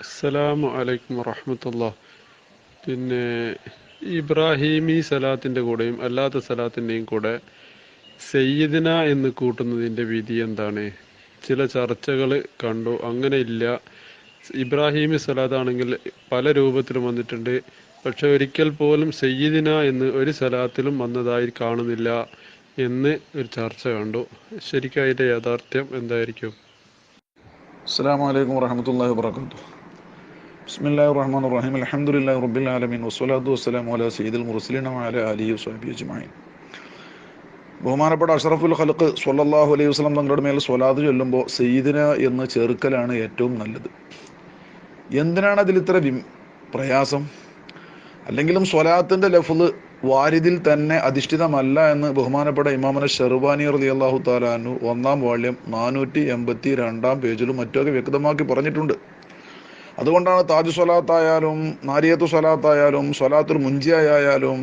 അസ്സലാമു അലൈക്കും വറഹമത്തല്ല പിന്നെ ഇബ്രാഹീമി സലാത്തിന്റെ കൂടെയും അല്ലാത്ത സലാത്തിന്റെയും കൂടെ സയ്യിദിന എന്ന് കൂട്ടുന്നതിന്റെ വിധി എന്താണ്? ചില ചർച്ചകൾ കണ്ടു. അങ്ങനെ ഇല്ല. ഇബ്രാഹീമി സലാത്താണെങ്കിൽ പല രൂപത്തിലും വന്നിട്ടുണ്ട്. പക്ഷെ ഒരിക്കൽ പോലും സയ്യിദിന എന്ന് ഒരു സലാത്തിലും വന്നതായി കാണുന്നില്ല എന്ന് ഒരു ചർച്ച കണ്ടു. ശരിക്കും അതിന്റെ യാഥാർത്ഥ്യം എന്തായിരിക്കും? അസ്സാം വലൈക്കും വാഹമത്തല്ലാ വാബർക്കാത്തു ബിസ്മില്ലാഹി റഹ്മാൻ റഹീം അലഹമുല്ലാ റബ്ബിൽ ആലമീൻ വസ്സലാത്തു വസ്സലാം അല സയ്യിദുൽ മുർസലീന അല അലി സാബി അജ്മായിൻ ബഹുമാനപ്പെട്ട അഷറഫുൽ ഖലക്ക് സൊല്ലാഹു അലൈഹി വസ്ലം തങ്ങളുടെ മേൽ സ്വലാദ് ചൊല്ലുമ്പോൾ സെയ്ദിന എന്ന് ചേർക്കലാണ് ഏറ്റവും നല്ലത്. എന്തിനാണ് അതിൽ ഇത്ര പ്രയാസം? അല്ലെങ്കിലും സ്വലാത്തിന്റെ ലഫുൽ വാരിദിൽ തന്നെ അധിഷ്ഠിതമല്ല എന്ന് ബഹുമാനപ്പെട്ട ഇമാമന ഷെർബാനി റലി അള്ളാഹു താലാനു ഒന്നാം വാള്യം നാനൂറ്റി എൺപത്തി രണ്ടാം പേജിലും മറ്റൊക്കെ വ്യക്തമാക്കി പറഞ്ഞിട്ടുണ്ട്. അതുകൊണ്ടാണ് താജ് സ്വലാത്തായാലും നാരിയത്ത് സ്വലാത്തായാലും സ്വലാത്തുൽ മുഞ്ചിയായാലും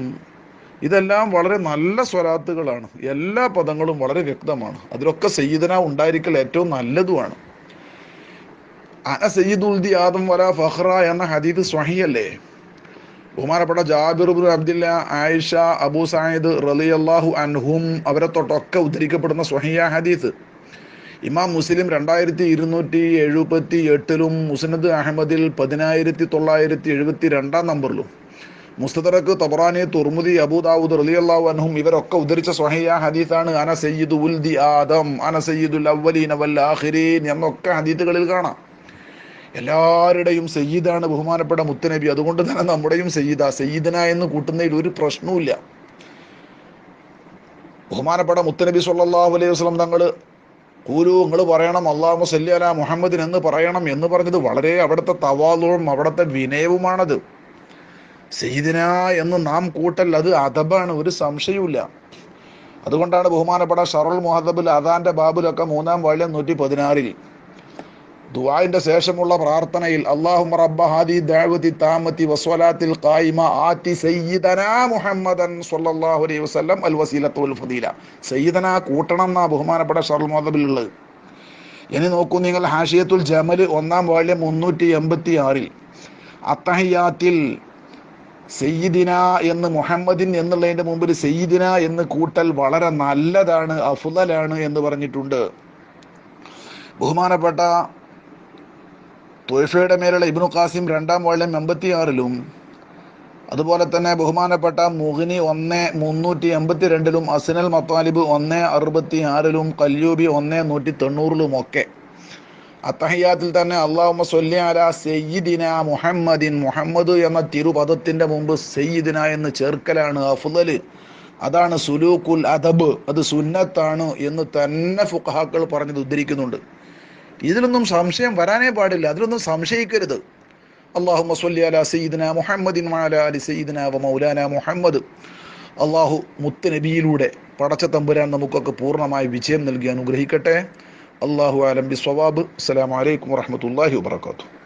ഇതെല്ലാം വളരെ നല്ല സ്വലാത്തുകളാണ്. എല്ലാ പദങ്ങളും വളരെ വ്യക്തമാണ്. അതിലൊക്കെ സയ്യിദന ഉണ്ടായിരിക്കൽ ഏറ്റവും നല്ലതുമാണ്. അന സയ്യിദുൽ ദി ആദം വല ഫഹ്റ എന്ന ഹദീദ് സ്വഹിയല്ലേ ബഹുമാനപ്പെട്ട Jabir Abdillah Aisha Abu Said റളിയല്ലാഹു അൻഹും അവരെ തൊട്ടൊക്കെ ഉദ്ധരിക്കപ്പെടുന്ന സ്വഹിയ ഹദീസ്. ഇമാം മുസ്ലിം രണ്ടായിരത്തി ഇരുന്നൂറ്റി എഴുപത്തി എട്ടിലും മുസ്നദ് അഹമ്മദിൽ പതിനായിരത്തി തൊള്ളായിരത്തി എഴുപത്തി രണ്ടാം നമ്പറിലും. മുസ്തദറക്ക് തബറാനി തുർമുദി അബൂദാവൂദ് റളിയല്ലാഹു അൻഹും ഇവരൊക്കെ ഉദ്ധരിച്ച സ്വഹിയ ഹദീസാണ് അന സയ്യിദ് ഉൽ ദി ആദം അന സയ്യിദുൽ അവലീൻ വൽ ആഖിരീൻ എന്നൊക്കെ ഹദീത്തുകളിൽ കാണാം. എല്ലാവരുടെയും സയ്യിദാണ് ബഹുമാനപ്പെട്ട മുത്തനബി. അതുകൊണ്ട് തന്നെ നമ്മുടെയും സയ്യിദ സയ്യിദന എന്ന് കൂട്ടുന്നതിൽ ഒരു പ്രശ്നവുമില്ല. ബഹുമാനപ്പെട്ട മുത്തനബി സല്ലാഹു അലൈഹി വസ്ലം തങ്ങൾ കൂലു നിങ്ങൾ പറയണം അള്ളാഹു സല്ലി അല മുഹമ്മദിൻ എന്ന് പറയണം എന്ന് പറഞ്ഞത് വളരെ അവിടുത്തെ തവാദവും അവിടുത്തെ വിനയവുമാണത്. സെയ്ദിന എന്ന് നാം കൂട്ടൽ അത് അതബാണ് ഒരു സംശയവുമില്ല. അതുകൊണ്ടാണ് ബഹുമാനപ്പെട്ട ഷറുൽ മുഹദബുൽ അദാന്റെ ബാബുലൊക്കെ മൂന്നാം വാഴ നൂറ്റി പതിനാറിൽ ദുആന്റെ ശേഷമുള്ള പ്രാർത്ഥനയിൽ അല്ലാഹുമ്മ റബ്ബ ഹാദി ദഅവതി താമത്തി വസ്വലാത്തിൽ ഖായിമ മുഹമ്മദൻ അലൈഹി വസല്ലം അൽ ഫദീല. കൂട്ടണം ബഹുമാനപ്പെട്ട ഇനി നോക്കൂ നിങ്ങൾ ഹാഷിയത്തുൽ ജമൽ ഒന്നാം വാള്യം മുന്നൂറ്റി എൺപത്തി ആറിൽ അത്തഹിയാത്തിൽ സയ്യിദിന എന്ന് മുഹമ്മദിൻ എന്നുള്ളതിന്റെ മുമ്പിൽ സയ്യിദിന എന്ന് കൂട്ടൽ വളരെ നല്ലതാണ് അഫുദലാണ് എന്ന് പറഞ്ഞിട്ടുണ്ട്. ബഹുമാനപ്പെട്ട തൊയ്ഫയുടെ മേലുള്ള ഇബ്നു ഖാസിം രണ്ടാം വാള്യം എൺപത്തി ആറിലും അതുപോലെ തന്നെ ബഹുമാനപ്പെട്ട മുഹിനി ഒന്ന് മുന്നൂറ്റി എൺപത്തി രണ്ടിലും അസിനൽ മത്താലിബ് ഒന്ന് അറുപത്തി ആറിലും കല്യൂബി ഒന്ന് നൂറ്റി തൊണ്ണൂറിലും ഒക്കെ. അത്തഹിയാത്തിൽ തന്നെ അള്ളാഹുമ സ്വല്ലി സെയ്യിദിന മുഹമ്മദിൻ മുഹമ്മദ് എന്ന തിരുപദത്തിന്റെ മുമ്പ് സയ്യിദിന എന്ന് ചേർക്കലാണ് അഫുദൽ. അതാണ് സുലൂഖുൽ അദബ് അത് സുന്നത്താണ് എന്ന് തന്നെ ഫുഖാക്കൾ പറഞ്ഞത് ഉദ്ധരിക്കുന്നുണ്ട്. ഇതിലൊന്നും സംശയം വരാനേ പാടില്ല. അതിലൊന്നും സംശയിക്കരുത്. അള്ളാഹു മസ്വല്ലി അല സയ്യിദിന മുഹമ്മദിൻ മാല സയ്യിദിന വ മൗലാന മുഹമ്മദ്. അള്ളാഹു മുത്ത് നബിയിലൂടെ പടച്ച തമ്പുരാൻ നമുക്കൊക്കെ പൂർണമായി വിജയം നൽകി അനുഗ്രഹിക്കട്ടെ. അള്ളാഹു ആലംബി സ്വവാബ് അസ്സലാമു അലൈക്കും വാത്തു